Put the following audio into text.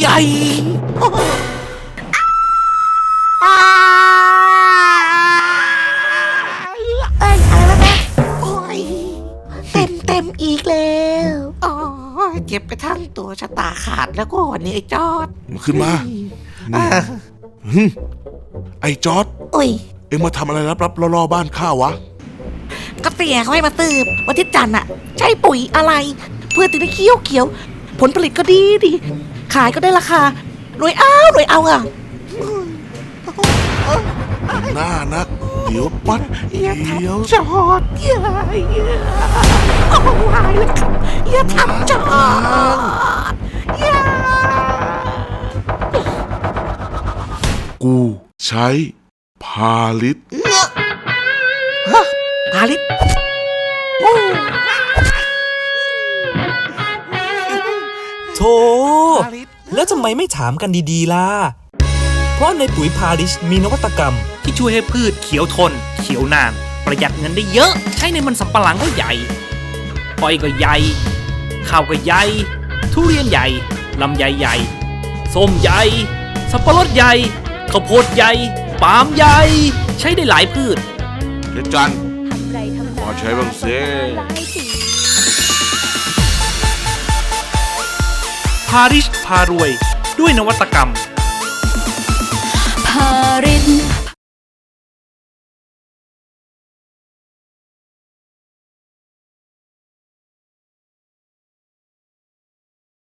ใหญ่เอ้ยอะไรวะเนี่ยโอ้ยเต็มเต็มอีกแล้วโอ้ยเจ็บไปทั้งตัวชะตาขาดแล้วก็วันนี้ไอ้จอดมาขึ้นมาอ่าหึไอ้จอร์ดอุ้ย เอ็งมาทำอะไรรับรับๆล่อๆบ้านข้าวะ ก็เสียเขาให้มาตืบวันที่จันทร์อะใช้ปุ๋ยอะไร เพื่อถึงได้เขียวเขียวๆผลผลิตก็ดีดี ขายก็ได้ราคารวยเอารวยเอาอะหน้านัก เดี๋ยวปัดอย่าเดี๋ยวทำจอดอย่าอย่าเอาวายเลยครับอย่าทำจอดอย่ากูใช้พาลิตฮะพาลิตโอ้โธ่ แล้วทำไมไม่ถามกันดีๆล่ะ เพราะในปุ๋ยพาริชมีนวัตกรรม ที่ช่วยให้พืชเขียวทน เขียวนาน ประหยัดเงินได้เยอะ ใช้ในมันสำปะหลังก็ใหญ่อ้อยก็ใหญ่ข้าวก็ใหญ่ทุเรียนใหญ่ลำไยใหญ่ส้มใหญ่ สับปะรดใหญ่ข้าวโพดใหญ่ปาล์มใหญ่ ใช้ได้หลายพืชเดี๋ยวจันขอใช้บ้างสิ พาริชพารวย ด้วยนวัตกรรม